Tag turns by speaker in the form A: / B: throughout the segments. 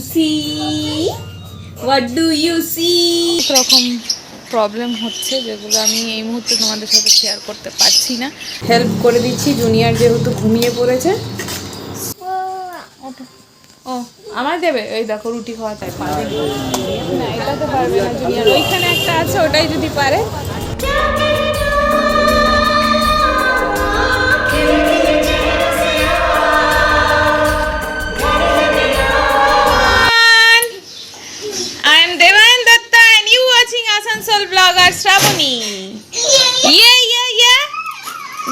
A: see? What do you see?
B: রকম problem হচ্ছে যেগুলো আমি এই মুহূর্তে তোমাদের সাথে শেয়ার করতে পারছি না।
A: হেল্প করে দিচ্ছি জুনিয়র যেহেতু ঘুমিয়ে পড়েছে।
B: ও আমার দেবে? ওই দেখো রুটি খাওয়া তাই পারবে না। এটাতে পারবে না জুনিয়র ওইখানে একটা আছে ওটাই যদি পারে। Yeah, yeah, yeah.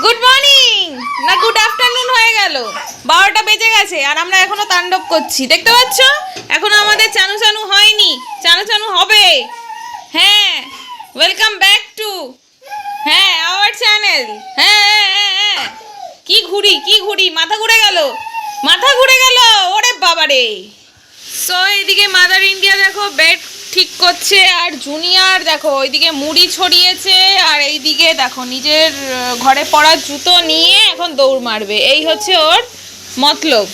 B: Good morning না গুড আফটারনুন হয়ে গেল। বারোটা বেজে গেছে আর আমরা এখনও তাণ্ডব করছি। দেখতে পাচ্ছ? এখনও আমাদের চানু চানু হয়নি। চানু চানু হবে। হ্যাঁ ওয়েলকাম ব্যাক টু হ্যাঁ আওয়ার চ্যানেল হ্যাঁ হ্যাঁ, হ্যাঁ। কি ঘুরি কি ঘুরি মাথা ঘুরে গেল। মাথা ঘুরে গেল। ওরে বাবারে। সো এইদিকে মাদার ইন্ডিয়া দেখো বেড ঠিক করছে, আর জুনিয়র দেখো, ওইদিকে মুড়ি ছড়িয়েছে, আর এইদিকে দেখো, নিজের ঘরে পড়ার জুতো নিয়ে এখন দৌড় মারবে। এই হচ্ছে ওর মতলব।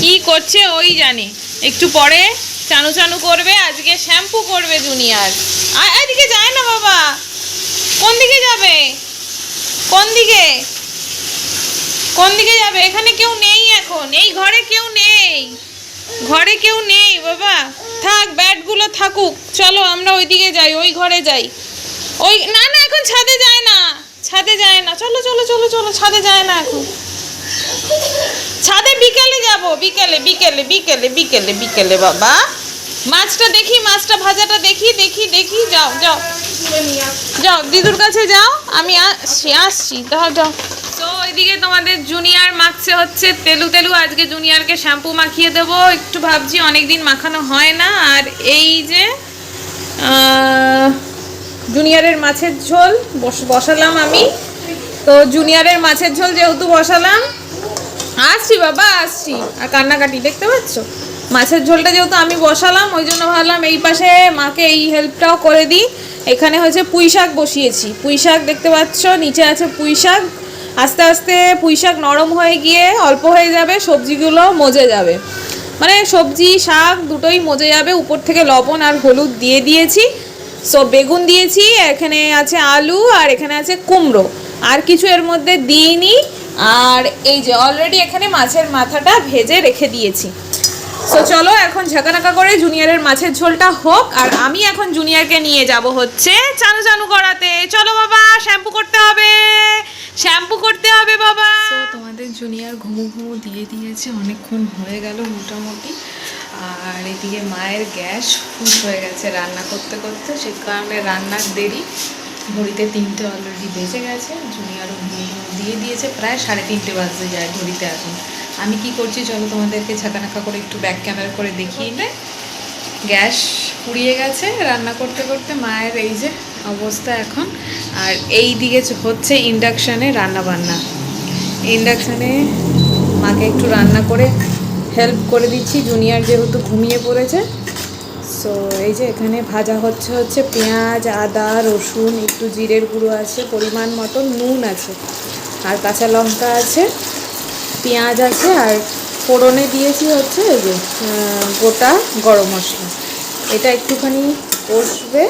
B: কি করছে ওই জানে। একটু পরে চানু চানু করবে, আজকে শ্যাম্পু করবে জুনিয়র আর এদিকে যায় না বাবা। কোন দিকে যাবে? কোন দিকে? কোন দিকে যাবে? এখানে কেউ নেই এখন। এই ঘরে কেউ নেই। ঘরে কেউ নেই, বাবা। থাক ব্যাটগুলো থাকুক। চলো, আমরা ওইদিকে যাই, ওই ঘরে যাই। ওই, না না, এখন ছাদে যায় না। ছাদে যায় না। চলো চলো চলো চলো, ছাদে যায় না এখন। ছাদে বিকেলে যাব, বিকেলে বিকেলে বিকেলে বিকেলে বিকেলে, বাবা। মাছটা দেখি, মাছটা ভাজাটা দেখি দেখি দেখি, যাও যাও। যাও, দিদুর কাছে যাও, আমি আসছি আসছি। যাও যাও। ওইদিকে তোমাদের জুনিয়র মাখছে হচ্ছে তেলু তেলু। আজকে জুনিয়রকে শ্যাম্পু মাখিয়ে দেব। একটু ভাবছি অনেক দিন মাখানো হয় না। আর এই যে জুনিয়রের মাছের ঝোল, বস- বসালাম আমি। তো জুনিয়রের মাছের ঝোল যেহেতু বসালাম, আসছি বাবা, আসছি। আর কান্নাকাটি, দেখতে পাচ্ছ? মাছের ঝোলটা যেহেতু আমি বসালাম, ওই জন্য ভাবলাম এই পাশে মাকে এই হেল্পটাও করে দিই। এখানে হচ্ছে পুঁই শাক বসিয়েছি। পুঁই শাক দেখতে পাচ্ছ, নিচে আছে পুঁই শাক আস্তে আস্তে পুঁই শাক নরম হয়ে গিয়ে অল্প হয়ে যাবে, সবজিগুলো মজে যাবে। মানে সবজি, শাক দুটোই মজে যাবে। উপর থেকে লবণ আর হলুদ দিয়ে দিয়েছি। সো, বেগুন দিয়েছি, এখানে আছে আলু আর এখানে আছে কুমড়ো। আর কিছু এর মধ্যে দিইনি আর এই যে অলরেডি এখানে মাছের মাথাটা ভেজে রেখে দিয়েছি। সো চলো এখন ঝাঁকানাকা করে জুনিয়রের মাছের ঝোলটা হোক, আর আমি এখন জুনিয়রকে নিয়ে যাব হচ্ছে চানু চানু করাতে। চলো বাবা, শ্যাম্পু করতে হবে। শ্যাম্পু করতে হবে বাবা।
C: তোমাদের জুনিয়র ঘুমু ঘুমু দিয়ে দিয়েছে, অনেকক্ষণ হয়ে গেল মোটামুটি। আর এদিকে মায়ের গ্যাস ফুল হয়ে গেছে রান্না করতে করতে, সে কারণে রান্নার দেরি। ঘড়িতে তিনটে অলরেডি বেজে গেছে, জুনিয়রও ঘুমু ঘুমু দিয়ে দিয়েছে, প্রায় সাড়ে তিনটে বাজতে যায় ঘড়িতে এখন। আমি কি করছি চলো তোমাদেরকে ঝাঁকানাকা করে একটু ব্যাক ক্যামেরা করে দেখিয়ে নেয় গ্যাস পুড়িয়ে গেছে রান্না করতে করতে মায়ের এই যে অবস্থা এখন। আর এই দিকে হচ্ছে ইন্ডাকশানে রান্না বান্না ইন্ডাকশানে মাকে একটু রান্না করে
A: হেল্প করে দিচ্ছি জুনিয়র যেহেতু ঘুমিয়ে পড়েছে। সো এই যে এখানে ভাজা হচ্ছে হচ্ছে পেঁয়াজ আদা রসুন একটু জিরের গুঁড়ো আছে পরিমাণ মতো নুন আছে। আর কাঁচা লঙ্কা আছে। পেঁয়াজ আছে আর ফোড়নে দিয়েছি হচ্ছে এই যে গোটা গরম মশলা। এটা একটুখানি কষবে,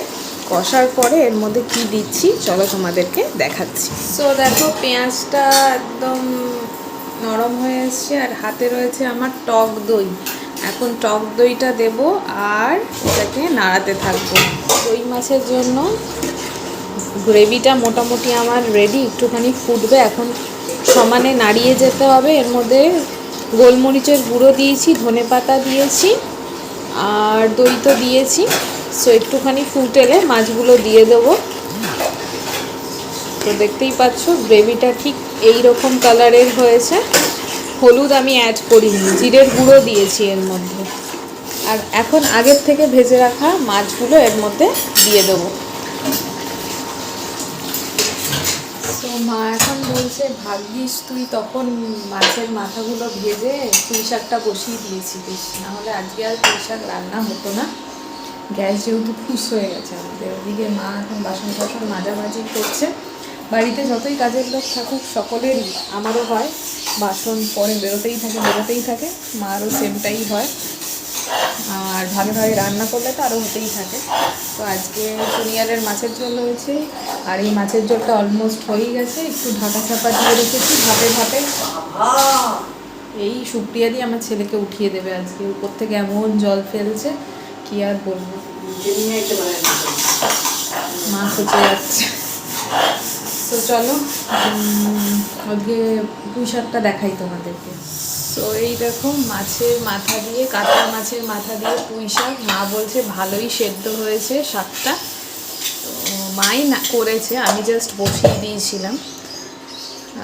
A: কষার পরে এর মধ্যে কি দিচ্ছি চলো তোমাদেরকে দেখাচ্ছি। সো দেখো, পেঁয়াজটা একদম নরম হয়ে এসছে আর হাতে রয়েছে আমার টক দই। এখন টক দইটা দেব আর এটাকে নাড়াতে থাকব। দই মাছের জন্য গ্রেভিটা মোটামুটি আমার রেডি একটুখানি ফুটবে। এখন সমানে নাড়িয়ে যেতে হবে। এর মধ্যে গোলমরিচের গুঁড়ো দিয়েছি, ধনে পাতা দিয়েছি আর দই তো দিয়েছি। সো একটুখানি ফুটেলে মাছগুলো দিয়ে দেবো। তো দেখতেই পাচ্ছ, গ্রেভিটা ঠিক এই রকম কালারের হয়েছে। হলুদ আমি অ্যাড করিনি, জিরের গুঁড়ো দিয়েছি এর মধ্যে। আর এখন আগের থেকে ভেজে রাখা মাছগুলো এর মধ্যে দিয়ে দেবো। তো মা এখন বলছে, ভাগ্যিস তুই তখন মাছের মাথাগুলো ভেজে পুঁই শাকটা বসিয়ে দিয়েছিলিস। নাহলে আজকে আর পুঁই শাক রান্না হতো না। গ্যাস যেহেতু ফুস হয়ে গেছে আমাদের ওদিকে মা এখন বাসন টাসন মাজামাজি করছে। বাড়িতে যতই কাজের লোক থাকুক সকলেরই আমারও হয়। বাসন পরে বেরোতেই থাকে বেরোতেই থাকে। মারও সেমটাই হয়।
B: আর ভাগে ভাগে রান্না করলে তো আরও হতেই থাকে। তো আজকে জুনিয়রের মাছের ঝোল হয়েছে। আর এই মাছের ঝোলটা অলমোস্ট হয়েই গেছে। একটু ঢাকা চাপা দিয়ে রেখেছি, ভাপে ভাপে। এই সুপ্রিয়া দিয়ে আমার ছেলেকে উঠিয়ে দেবে আজকে। উপর থেকে এমন জল ফেলছে, কি আর বলব। মা খুঁজে যাচ্ছে। তো চলো আজকে পুঁই শাকটা দেখাই তোমাদেরকে। তো এই দেখো মাছের মাথা দিয়ে কাতলা মাছের মাথা দিয়ে পুঁই শাক। মা বলছে ভালোই সেদ্ধ হয়েছে শাকটা। তো মাই না করেছে আমি জাস্ট বসিয়ে দিয়েছিলাম।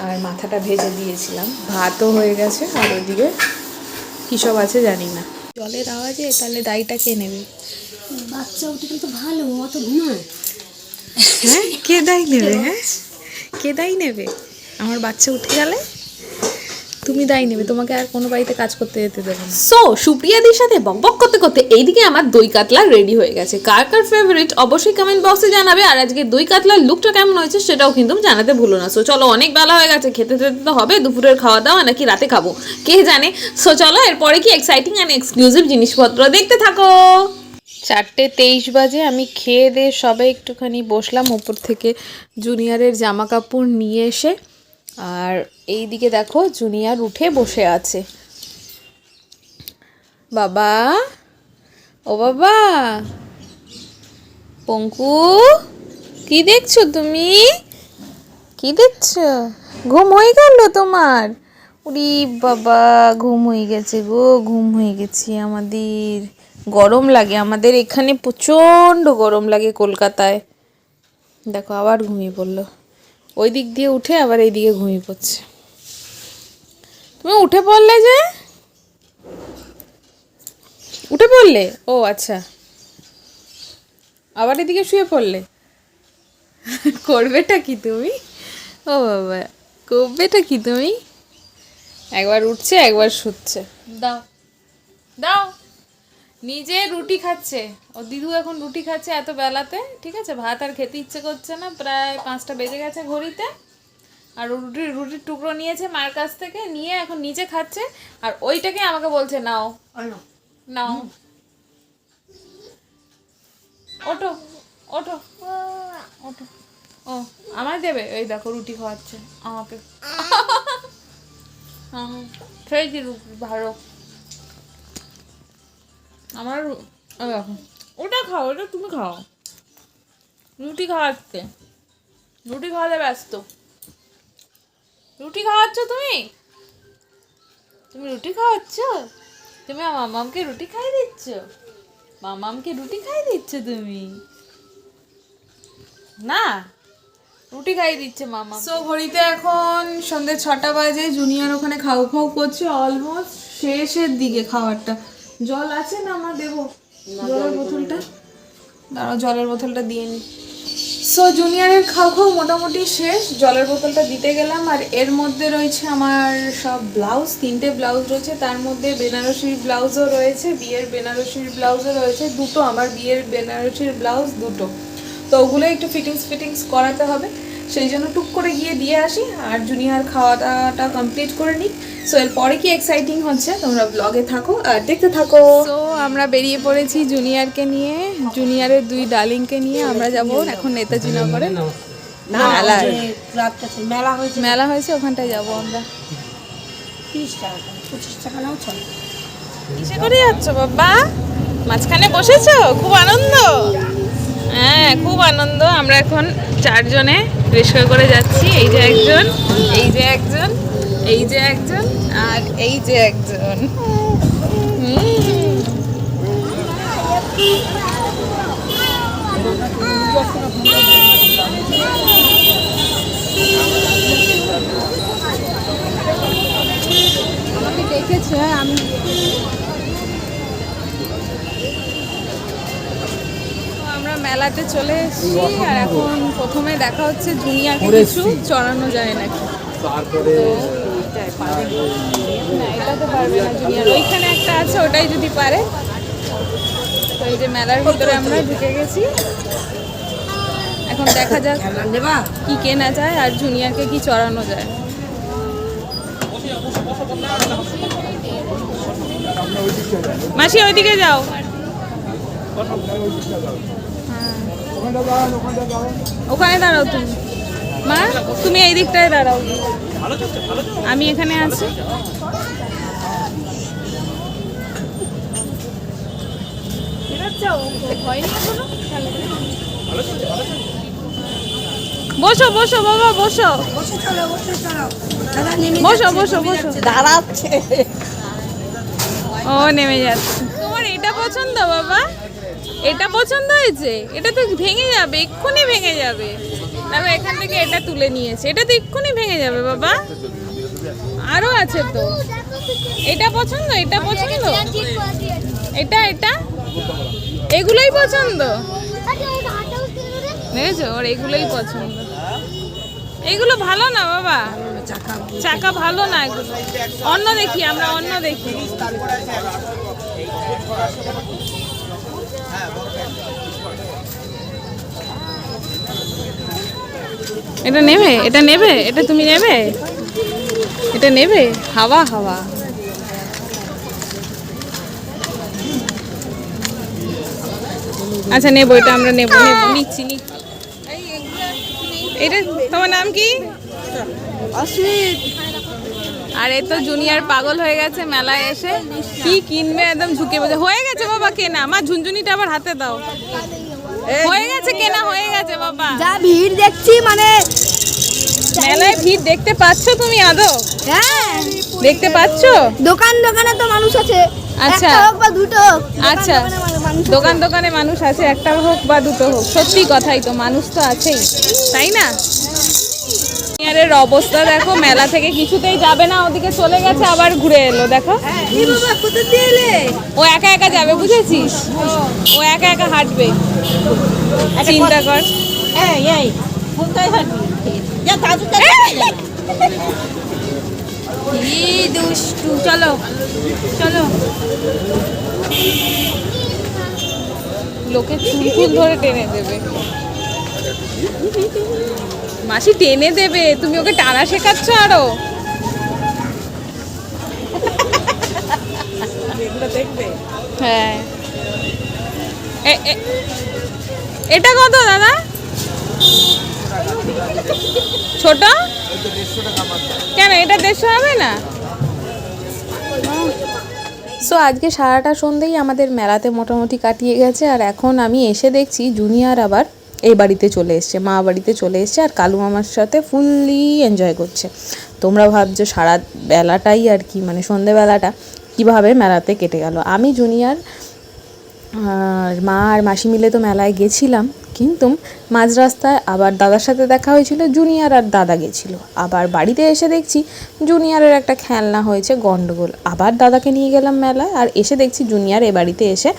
B: আর মাথাটা ভেজে দিয়েছিলাম। ভাতও হয়ে গেছে আর ওইদিকে কী সব আছে জানি না। জলের আওয়াজে তাহলে দায়টা কে নেবে?
D: বাচ্চা উঠে কিন্তু ভালো অত ঘুমায়।
B: হ্যাঁ কে দায় নেবে হ্যাঁ? কে দায় নেবে? আমার বাচ্চা উঠে গেলে? তুমি দায় নেবে তোমাকে আর কোনো বাড়িতে কাজ করতে যেতে দেবে না।
E: সো সুপ্রিয়াদির সাথে বকবক করতে করতে এইদিকে আমার দই কাতলা রেডি হয়ে গেছে। কার কার ফেভারিট অবশ্যই কমেন্ট বক্সে জানাবে। আর আজকে দই কাতলার লুকটা কেমন হয়েছে সেটাও কিন্তু জানাতে ভুলো না। সো চলো অনেক বেলা হয়ে গেছে। খেতে খেতে তো হবে দুপুরের খাওয়া দাওয়া নাকি রাতে খাব? কে জানে? সো চলো এরপরে কি এক্সাইটিং অ্যান্ড এক্সক্লুসিভ জিনিসপত্র দেখতে থাকো।
B: চারটে তেইশ বাজে আমি খেয়ে দিয়ে সবে একটুখানি বসলাম। ওপর থেকে জুনিয়রের জামা কাপড় নিয়ে এসে আর এই দিকে দেখো জুনিয়র উঠে বসে আছে। বাবা, ও বাবা, পঙ্কু, কি দেখছ তুমি? কি দেখছ? ঘুম হয়ে গেল তোমার? উরি বাবা, ঘুম হয়ে গেছে গো, ঘুম হয়ে গেছে আমাদের। গরম লাগে, আমাদের এখানে প্রচণ্ড গরম লাগে কলকাতায়। দেখো আবার ঘুমিয়ে পড়ল। ওই দিক দিয়ে উঠে আবার এই দিকে ঘুমিয়ে পড়ছে। তুমি উঠে পড়লে যে? উঠে পড়লে? ও আচ্ছা। আবার এদিকে শুয়ে পড়লে? করবেটা কি তুমি? ও বাবা, করবেটা কি তুমি? একবার উঠছে, একবার শুচ্ছে। দাও দাও। নিজে রুটি খাচ্ছে। ও দিদু এখন রুটি খাচ্ছে এত বেলাতে ঠিক আছে? ভাত আর খেতে ইচ্ছে করছে না প্রায় পাঁচটা বেজে গেছে ঘড়িতে। আর রুটি রুটির টুকরো নিয়েছে মার কাছ থেকে নিয়ে এখন নিজে খাচ্ছে। আর ওইটাকে আমাকে বলছে নাও। নাও। ওটো ওটো ওঠো ও আমায় দেবে? এই দেখো রুটি খাওয়াচ্ছে আমাকে। হুম, খেয়েছি রুটি ভালো। আমার ওটা খাও, ওটা তুমি খাও। রুটি খাওয়াচ্ছে। রুটি খাওয়াতে ব্যস্ত। রুটি খাওয়াচ্ছ তুমি? তুমি রুটি খাওয়াচ্ছ? তুমি আমার মামামকে রুটি খাইয়ে দিচ্ছ? মামামকে রুটি খাইয়ে দিচ্ছ তুমি? না, রুটি খাইয়ে দিচ্ছে মামা সো ঘড়িতে এখন সন্ধ্যে ছটা বাজে। জুনিয়র ওখানে খাও খাও করছে অলমোস্ট শেষের দিকে খাবারটা জল আছে না আমার দেবো? জলের বোতলটা? দাঁড়াও জলের বোতলটা দিয়ে নি। সো জুনিয়রের খাও খাও মোটামুটি শেষ। জলের বোতলটা দিতে গেলাম আর এর মধ্যে রয়েছে আমার সব ব্লাউজ তিনটে ব্লাউজ রয়েছে। তার মধ্যে বেনারসির ব্লাউজও রয়েছে বিয়ের বেনারসির ব্লাউজও রয়েছে। দুটো আমার বিয়ের বেনারসির ব্লাউজ দুটো। তো ওগুলো একটু ফিটিংস ফিটিংস করাতে হবে। সেই জন্য টুক করে গিয়ে দিয়ে আসি আর জুনিয়র খাওয়া দাওয়াটা কমপ্লিট করে নিই সো এরপরে কি এক্সাইটিং হচ্ছে? তোমরা ব্লগে থাকো আর দেখতে থাকো। তো আমরা বেরিয়ে পড়েছি জুনিয়রকে নিয়ে। জুনিয়রের দুই ডার্লিংকে নিয়ে আমরা যাব এখন নেতাজি নগরে। মেলা
D: হয়েছে।
B: মেলা হয়েছে। ওখানটায় যাব আমরা।
D: তিরিশ টাকা পঁচিশ টাকা নাও চলে।
E: কিসে করে যাচ্ছ বাবা? মাঝখানে বসেছো? খুব আনন্দ। হ্যাঁ খুব আনন্দ। আমরা এখন চারজনে রিক্সা করে যাচ্ছি। এই যে একজন এই যে একজন। এই যে একজন আর এই যে একজন।
B: আমাকে দেখেছে আমি আমরা মেলাতে চলে এসেছি আর এখন প্রথমে দেখা হচ্ছে জুনিয়াকে কিছু চড়ানো যায় নাকি।
F: তারপরে
B: ওইখানে একটা আছে, ওটাই যদি পারে। এই যে মেলার ভিতরে আমরা ঢুকে গেছি। এখন দেখা যাক কি কেনা যায় আর জুনিয়রকে কি চড়ানো যায়।
E: মাসি, ওইদিকে যাও।
B: ওখানে দাঁড়াও তুমি। মা, তুমি এই দিকটায় দাঁড়াও। আমি এখানে আছি। বসো বসো বাবা বসো
D: বসে চলো বসে চলো দাদা নেমে
B: বসো বসো বসো।
D: দাঁড়াচ্ছে।
B: ও নেমে যাচ্ছে। তোমার এটা পছন্দ বাবা? এটা পছন্দ হয়েছে? এটা তো ভেঙে যাবে এক্ষুনি ভেঙে যাবে। দেখো এখান থেকে এটা তুলে নিয়েছে। এটা তো এক্ষুনি ভেঙে যাবে, বাবা। আরও আছে তো। এটা পছন্দ? এটা পছন্দ? এটা এটা? এগুলোই পছন্দ? দেখেছ? ওর এগুলোই পছন্দ। এগুলো ভালো না, বাবা? চাকা ভালো না এগুলো। অন্য দেখি, আমরা অন্য দেখি। এটা নেবে? এটা নেবে? এটা তুমি নেবে? এটা নেবে? হাওয়া হাওয়া। আচ্ছা নেব এটা আমরা নেব নেব। নিচ্ছি এটা তোমার নাম কি? আর এই তো জুনিয়র পাগল হয়ে গেছে মেলায় এসে। কি কিনবে? একদম ঝুঁকে বসে হয়ে গেছে বাবা কেনা। আমার ঝুনঝুনিটা আবার হাতে দাও। হয়ে গেছে কেনা হয়ে গেছে বাবা।
D: যা ভিড় দেখছি মানে
B: মেলায় ভিড় দেখতে পাচ্ছো তুমি আদৌ?
D: হ্যাঁ।
B: দেখতে পাচ্ছ?
D: দোকান দোকানে তো মানুষ আছে।
B: আচ্ছা।
D: হোক বা দুটো
B: আচ্ছা।
D: দোকানে
B: দোকানে মানুষ আছে একটা হোক বা দুটো হোক। সত্যি কথাই তো মানুষ তো আছেই তাই না? জুনিয়রের অবস্থা দেখো মেলা থেকে কিছুতেই যাবে না ওদিকে চলে গেছে আবার ঘুরে এলো দেখো। ও একা একা যাবে বুঝেছিস? ও একা একা হাঁটবে। চিন্তা কর।
D: দুষ্টু। চলো চলো।
B: লোকে চুল ধরে টেনে দেবে। মাসি টেনে দেবে তুমি ওকে টানা শেখাচ্ছ আরও। হ্যাঁ। এ- এ- এটা কত দাদা? ছোট? কেন এটা দেড়শো হবে না? সো আজকে সারাটা সন্ধেই আমাদের মেলাতে মোটামুটি কাটিয়ে গেছে আর এখন আমি এসে দেখছি জুনিয়র আবার এই বাড়িতে চলে এসছে, মা বাড়িতে চলে এসছে আর কালু মামার সাথে ফুললি এনজয় করছে। তোমরা ভাবছ সারা বেলাটাই আর কি মানে সন্ধেবেলাটা কীভাবে মেলাতে কেটে গেল। আমি জুনিয়র আর মা আর মাসি মিলে তো মেলায় গেছিলাম, কিন্তু মাঝ রাস্তায় আবার দাদার সাথে দেখা হয়েছিল, জুনিয়র আর দাদা গেছিল। আবার বাড়িতে এসে দেখছি জুনিয়রের একটা খেলনা হয়েছে গন্ডগোল। আবার দাদাকে নিয়ে গেলাম মেলায় আর এসে দেখছি জুনিয়র এ বাড়িতে এসে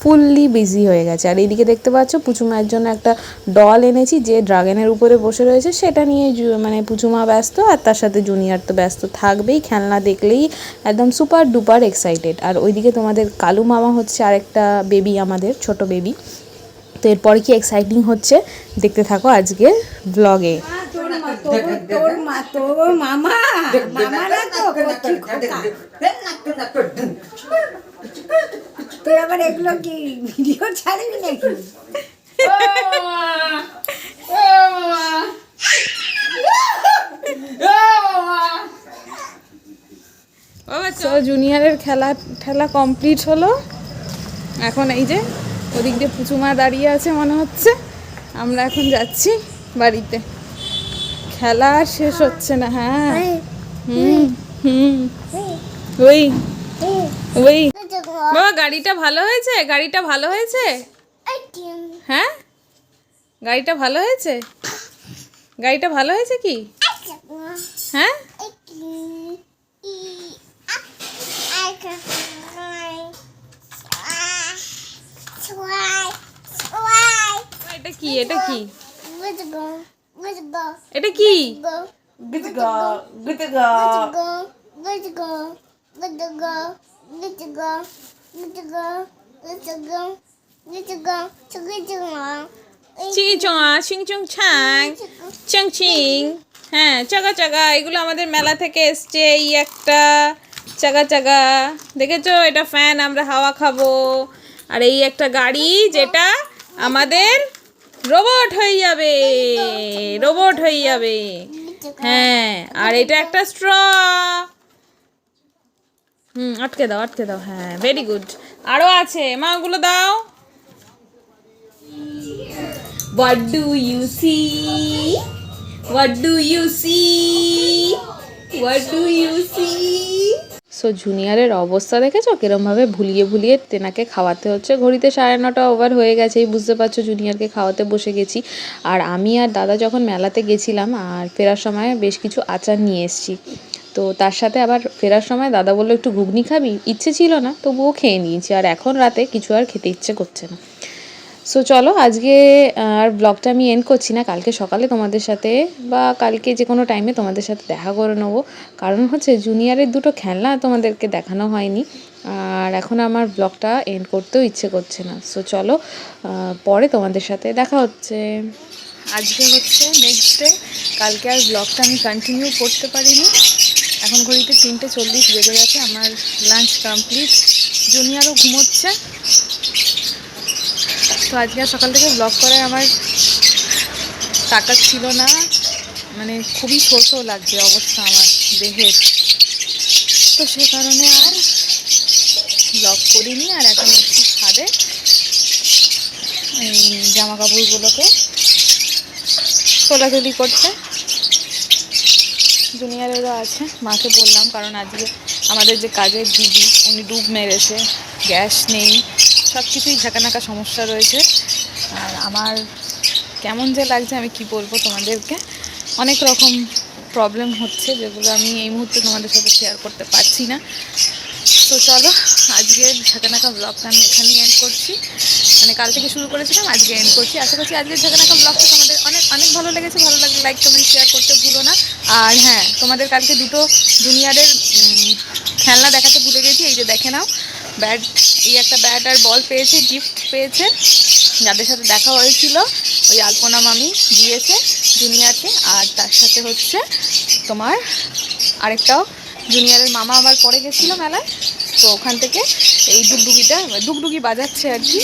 B: ফুললি বিজি হয়ে গেছে আর এইদিকে দেখতে পাচ্ছ পুচুমায়ের জন্য একটা ডল এনেছি যে ড্রাগনের উপরে বসে রয়েছে সেটা নিয়ে মানে পুচুমা ব্যস্ত আর তার সাথে জুনিয়র তো ব্যস্ত থাকবেই খেলনা দেখলেই একদম সুপার ডুপার এক্সাইটেড আর ওইদিকে তোমাদের কালু মামা হচ্ছে আরেকটা বেবি আমাদের ছোট বেবি তো এরপরে কি এক্সাইটিং হচ্ছে দেখতে থাকো আজকে ব্লগে
D: মামা তুই আবার এগুলো কি ভিডিও ছাড়বি নাকি?
B: তো জুনিয়রের খেলা ঠেলা কমপ্লিট হলো। এখন এই যে ওদিক দিয়ে পুচুমা দাঁড়িয়ে আছে মনে হচ্ছে। আমরা এখন যাচ্ছি বাড়িতে। খেলা আর শেষ হচ্ছে না হ্যাঁ। হুম হুম। ওই ওই। গাড়িটা ভালো হয়েছে? গাড়িটা ভালো হয়েছে? হ্যাঁ? গাড়িটা ভালো হয়েছে? গাড়িটা ভালো হয়েছে কি? হ্যাঁ? এটা কি? এটা কি? এটা কি? হ্যাঁ চাগা চাগা এগুলো আমাদের মেলা থেকে এসছে, এই একটা। চাগা চাগা দেখেছ? এটা ফ্যান আমরা হাওয়া খাব।
D: আর এই একটা গাড়ি যেটা আমাদের রোবট হয়ে যাবে রোবট হয়ে যাবে। হ্যাঁ আর এটা একটা স্ট্র হুম, আটকে দাও আটকে দাও। হ্যাঁ ভেরি গুড আরও আছে। মা, ওগুলো দাও। What do you see? What do you see? What do you see? So জুনিয়রের অবস্থা দেখেছ? কিরমভাবে ভুলিয়ে ভুলিয়ে তেনাকে খাওয়াতে হচ্ছে? ঘড়িতে সাড়ে নটা ওভার হয়ে গেছেই বুঝতে পারছ জুনিয়রকে খাওয়াতে বসে গেছি। আর আমি আর দাদা যখন মেলাতে গেছিলাম, আর ফেরার সময় বেশ কিছু আচার নিয়ে এসেছি। তো তার সাথে আবার ফেরার সময় দাদা বলল, একটু ঘুগনি খাবি? ইচ্ছে ছিল না, তবুও খেয়ে নিয়েছি। আর এখন রাতে কিছু আর খেতে ইচ্ছে করছে না। সো চলো আজকে, আর ব্লগটা আমি এন্ড করছি না। কালকে সকালে তোমাদের সাথে বা কালকে যে কোনো টাইমে তোমাদের সাথে দেখা করে নেব। কারণ হচ্ছে জুনিয়রের দুটো খেলনা তোমাদেরকে দেখানো হয়নি। আর এখন আমার ব্লগটা এন্ড করতেও ইচ্ছে করছে না। সো চলো পরে তোমাদের সাথে দেখা হচ্ছে।
B: আজকে হচ্ছে নেক্সট ডে কালকে আর ব্লগটা আমি কন্টিনিউ করতে পারিনি। এখন ঘড়িতে তিনটে চল্লিশ বেজে গেছে, আমার লাঞ্চ কমপ্লিট জুনিয়ারও ঘুমোচ্ছে। তো আজকে সকাল থেকে ব্লগ করায় আমার টাকা ছিল না। মানে খুবই ছোটো লাগছে অবস্থা আমার দেহের। তো সে কারণে আর ব্লগ করিনি, আর এখন একটু ছাদে জামা কাপড়গুলোকে চলাচলি করছে। জুনিয়রেরও আছে। মাকে বললাম, কারণ আজকে আমাদের যে কাজের দিদি, উনি ডুব মেরেছে, গ্যাস নেই সব কিছুই ঝাঁকানাকা সমস্যা রয়েছে। আর আমার কেমন যে লাগছে আমি কি বলব তোমাদেরকে? অনেক রকম প্রবলেম হচ্ছে যেগুলো আমি এই মুহূর্তে তোমাদের সাথে শেয়ার করতে পারছি না। তো চলো আজকের ঝাঁকানাকা ব্লগটা আমি এখানেই এন্ড করছি। মানে কাল থেকে শুরু করেছিলাম, আজকে এন্ড করছি। আশা করছি আজকের ঝাঁকানাকা ব্লগটা তোমাদের অনেক অনেক ভালো লেগেছে। ভালো লাগলে লাইক কমেন্ট শেয়ার করতে ভুলো না। আর হ্যাঁ তোমাদের কালকে দুটো জুনিয়রের খেলনা দেখাতে ভুলে গেছি। এই যে দেখে নাও ব্যাট এই একটা ব্যাট আর বল পেয়েছে গিফট পেয়েছে। যাদের সাথে দেখা হয়েছিল, ওই আলপনা মামি দিয়েছে জুনিয়রকে আর তার সাথে হচ্ছে তোমার আরেকটাও জুনিয়রের মামা আবার পরে গেছিল মেলায়। তো ওখান থেকে এই ডুগডুগিটা ডুগডুগি বাজাচ্ছে আর কি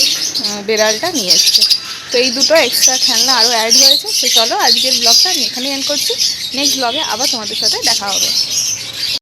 B: বেড়ালটা নিয়ে এসছে। তো এই দুটো এক্সট্রা খেলনা আরও অ্যাড হয়েছে। সে চলো আজকের ব্লগটা আমি এখানেই এন্ড করছি। নেক্সট ব্লগে আবার তোমাদের সাথে দেখা হবে।